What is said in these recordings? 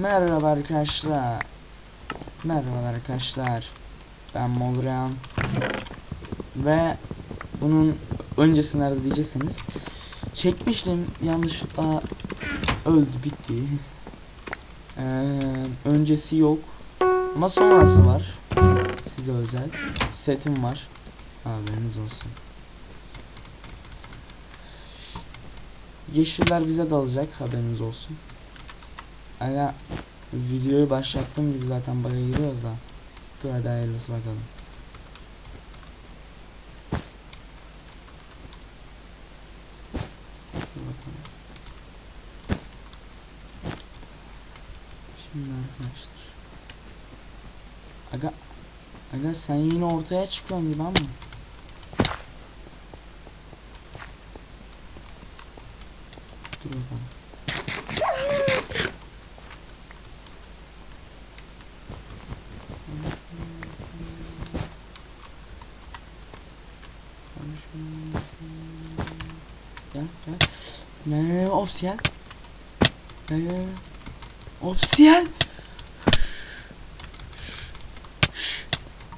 Merhaba arkadaşlar. Merhaba arkadaşlar. Ben Molrean. Ve bunun öncesi nerede diyecekseniz çekmiştim yanlışlıkla öldü bitti. Ee, öncesi yok ama sonrası var. Size özel setim var. Haberiniz olsun. Yeşiller bize dalacak haberiniz olsun. Aga videoyu başlattığım gibi zaten baga giriyoruz da. Dur hadi hayırlısı bakalım. Şimdi arkadaşlar. Aga Aga sen yine ortaya çıkıyorsun gibi ama. Dur bakalım. Ne opsiyel? Ne? Opsiyel.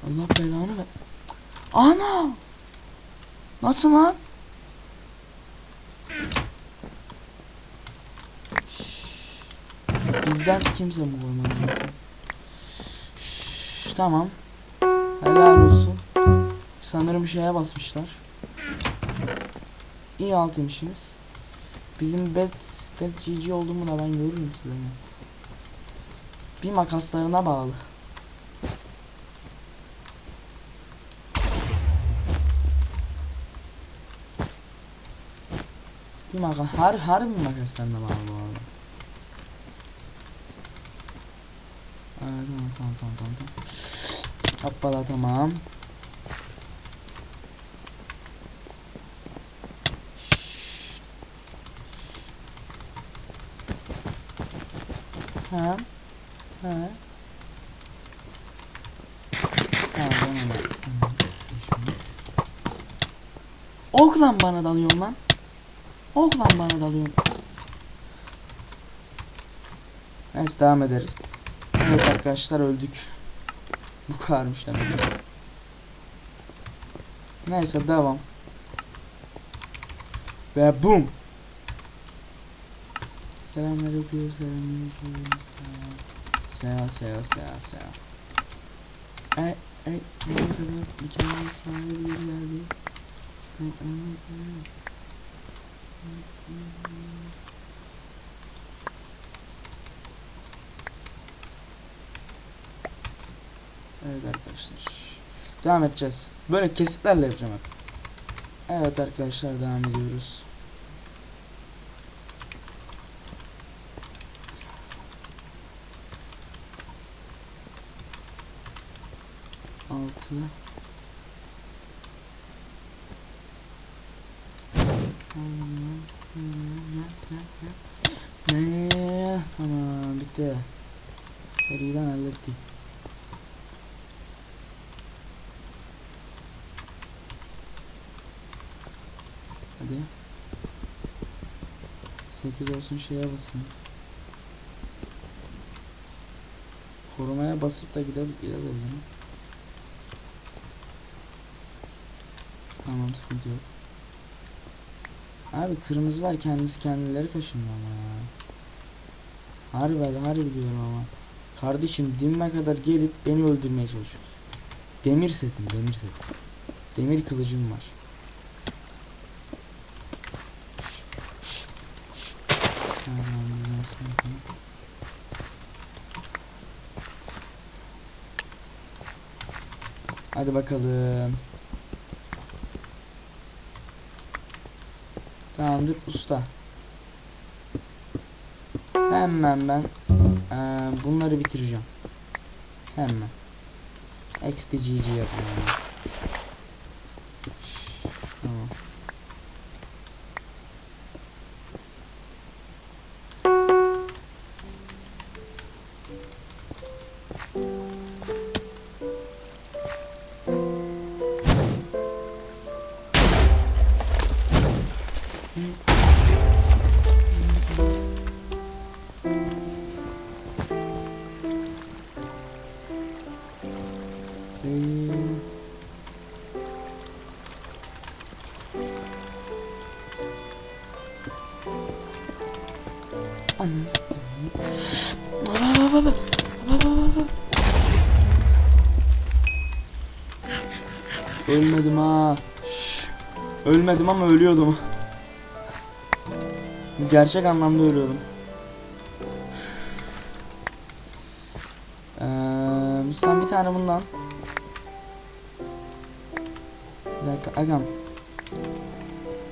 Allah belanı ver. Ana! Nasıl lan? Bizden kimse mi? Şşş, Tamam. Helal olsun. Sanırım şeye basmışlar. İyi altıymışsınız. Bizim bet bet GG olduğumu da ben görürüm size. Bir makaslarına bağlı. Bir makas har har bir makaslarına bağlı bu arada. Evet, tamam tamam tamam. tamam. Hoppala tamam. Ha? Ha? Ok lan bana dalıyorsun lan. Ok lan bana dalıyorsun. Neyse devam ederiz. Evet arkadaşlar öldük. Bu kadarmış demek. Neyse devam. Ve boom. Selamünaleyküm, selamünaleyküm. Selam, selam, selam, selam. Ey, ey, ne kadar mükemmel sahibi bir geldi. İşte, Evet arkadaşlar. Devam edeceğiz. Böyle kesitlerle yapacağım hep. Evet arkadaşlar devam ediyoruz. Altı. Ne? Tamam bitti. Seriden hallettik. Hadi. 8 olsun şeye basın. Korumaya basıp da gidebilir gidebilirim. Tamam sıkıntı yok. Abi kırmızılar kendisi kendileri kaşındı ama ya. Harbi harbi diyorum ama. Kardeşim dinme kadar gelip beni öldürmeye çalışıyorsun. Demir setim demir setim. Demir kılıcım var. Hadi bakalım. Tamamdır usta. Hemen ben eee, bunları bitireceğim. Hemen. XTGG yapıyorum. Ölmedim ha. Ölmedim ama ölüyordum. Gerçek anlamda ölüyorum. Ee, bir tane bundan. Bir dakika agam.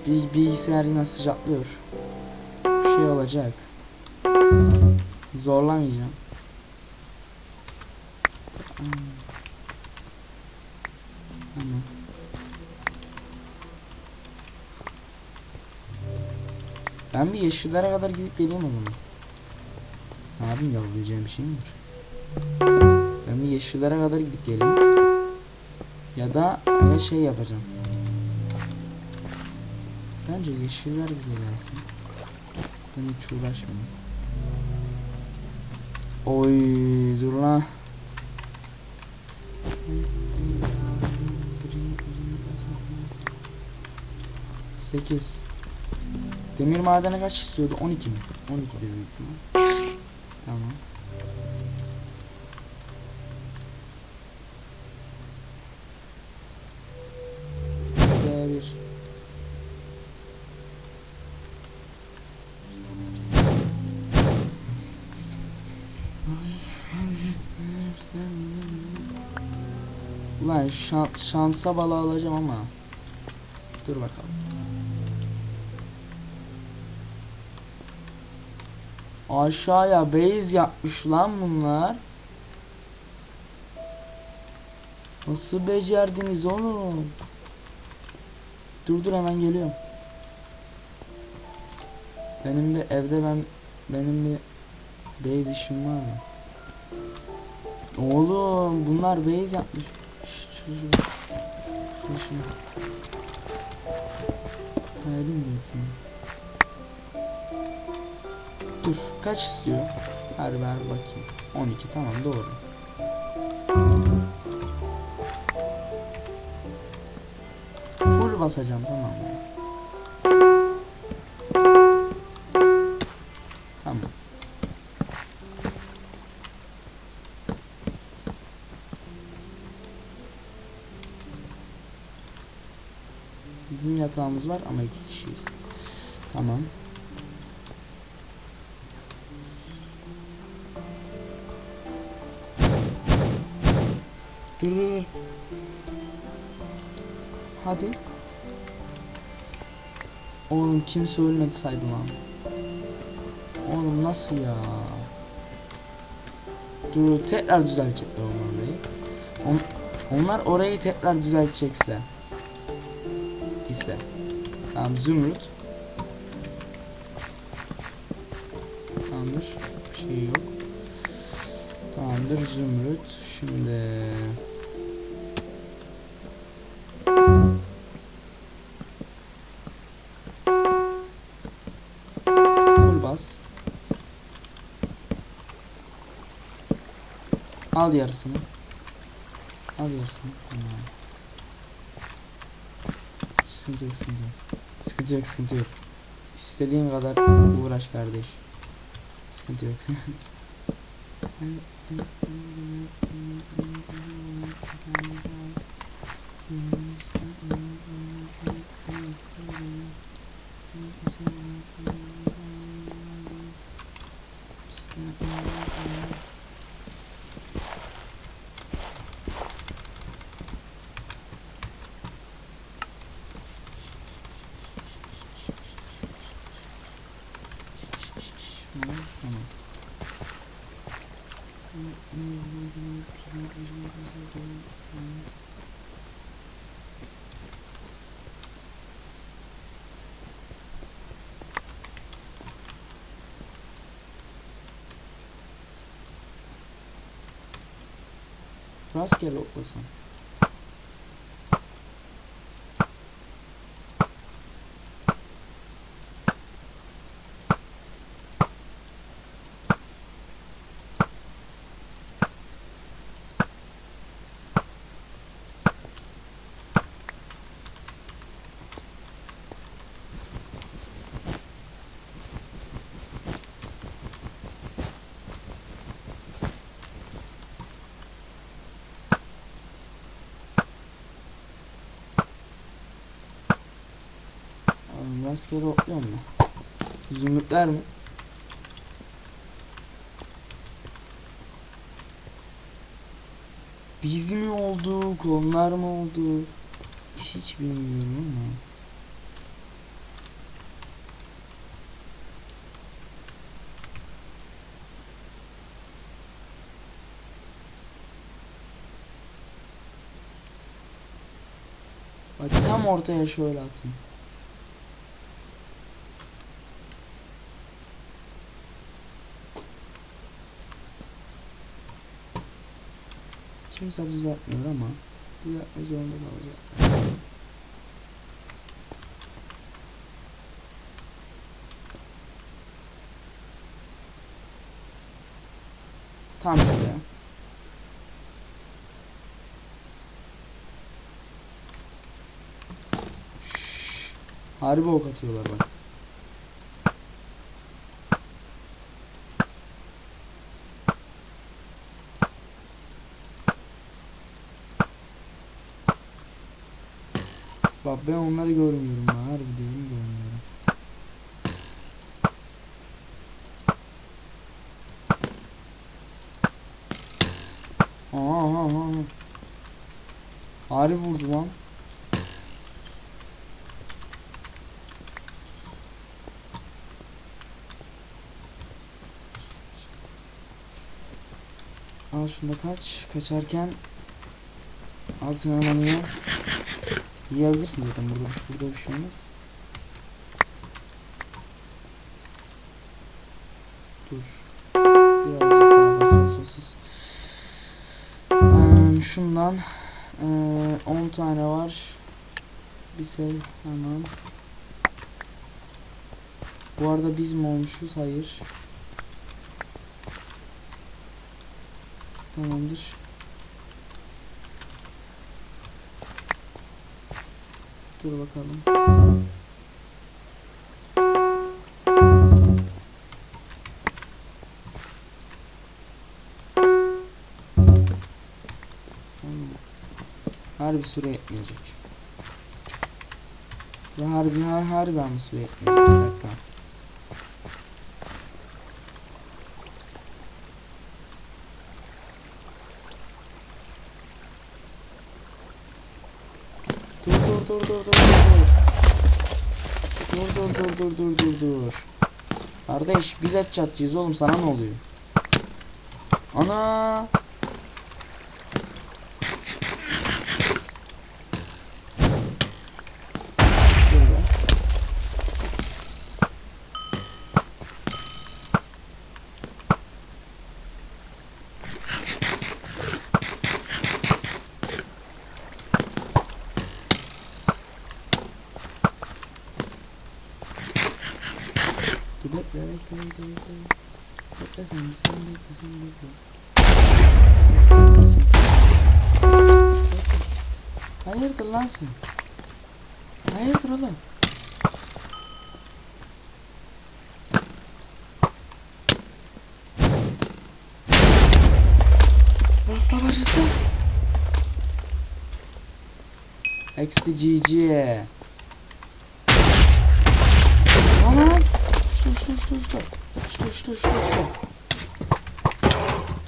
Bir bilgisayar yine sıcaklıyor. Bir şey olacak. Zorlamayacağım. Hmm. Ben bir yeşillere kadar gidip geleyim o zaman. Yapayım yapabileceğim bir şey mi var? Ben bir yeşillere kadar gidip geleyim. Ya da öyle şey yapacağım. Bence yeşiller bize gelsin. Ben hiç uğraşmayayım. Oy dur lan. Sekiz. Demir madeni kaç istiyordu? 12 mi? 12 de büyük. Tamam. B1 Ulan şan, şansa bala alacağım ama Dur bakalım Aşağıya base yapmış lan bunlar. Nasıl becerdiniz oğlum? Dur dur hemen geliyorum. Benim bir evde ben Benim bir Base işim var. Mı? Oğlum bunlar base yapmış. Şunu şunu Şunu. Şunu Hayalim diyorsun Dur kaç istiyor? Hadi ver bakayım 12 tamam doğru Full basacağım tamam mı? Tamam Bizim yatağımız var ama iki kişiyiz. Tamam. Dur dur dur. Hadi. Oğlum kimse ölmedi saydı lan. Oğlum nasıl ya? Dur tekrar düzeltecekler onlar orayı. On, onlar orayı tekrar düzeltecekse ise. Tamam zümrüt. Tamamdır. Bir şey yok. Tamamdır zümrüt. Şimdi bas. Al yarısını. Al yarısını. Sıkıntı yok, sıkıntı yok. Sıkıntı yok, sıkıntı yok. İstediğin kadar uğraş kardeş. Sıkıntı yok. Rastgele oklasın. Rastgele otluyor mu? Zümrütler mi? Biz mi olduk, onlar mı oldu? Hiç bilmiyorum ama. Bak tam ortaya şöyle atayım. Kimse düzeltmiyor ama düzeltme zorunda kalacak. Tam şuraya. Harbi ok atıyorlar bak. Bak ben onları görmüyorum ha. Harbi diyorum görmüyorum. Aha aha aha. Harbi vurdu lan. Al şunu da kaç. Kaçarken altın elmanı ye. Yiyebilirsin zaten burada, burada bir şey olmaz. Dur. Birazcık daha bas bas bas. bas. Eee, şundan 10 tane var. Bir şey tamam. Bu arada biz mi olmuşuz? Hayır. Tamamdır. Dur bakalım. Harbi süre yetmeyecek. Ya harbi har harbi ama süre yetmeyecek. Bir dakika. Dur dur dur dur dur dur. Dur dur dur dur dur dur dur. Kardeş biz et çatacağız oğlum sana ne oluyor? Ana! Dur be. Dur bekle bekle bekle bekle. Hayırdır lan sen? Hayırdır oğlum? Nasıl bacısı? XTGG. Uçtu uçtu uçtu uçtu. Uçtu uçtu uçtu uçtu.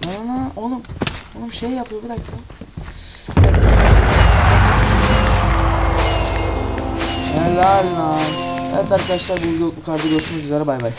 Lan lan oğlum. Oğlum şey yapıyor bir dakika. Helal lan. Evet arkadaşlar bu video bu kadar görüşmek üzere bay bay.